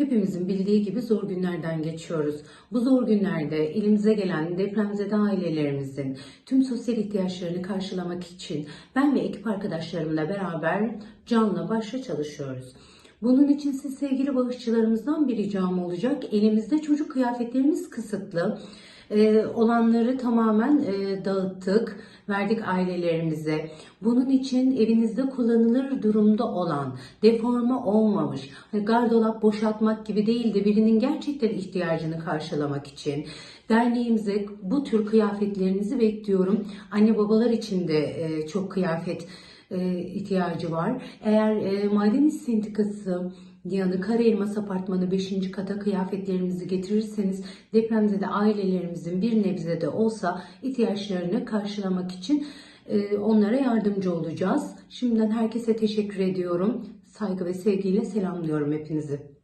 Hepimizin bildiği gibi zor günlerden geçiyoruz. Bu zor günlerde elimize gelen depremzede ailelerimizin tüm sosyal ihtiyaçlarını karşılamak için ben ve ekip arkadaşlarımla beraber canla başla çalışıyoruz. Bunun için siz sevgili bağışçılarımızdan bir ricam olacak. Elimizde çocuk kıyafetlerimiz kısıtlı. Ee, olanları tamamen e, dağıttık, verdik ailelerimize. Bunun için evinizde kullanılır durumda olan, deforme olmamış, hani gardolap boşaltmak gibi değil de birinin gerçekten ihtiyacını karşılamak için derneğimize bu tür kıyafetlerinizi bekliyorum. Anne babalar için de e, çok kıyafet ihtiyacı var. Eğer e, Maden İş Sendikası yanı Karaelmas Apartmanı 5. kata kıyafetlerimizi getirirseniz depremzede ailelerimizin bir nebze de olsa ihtiyaçlarını karşılamak için e, onlara yardımcı olacağız. Şimdiden herkese teşekkür ediyorum. Saygı ve sevgiyle selamlıyorum hepinizi.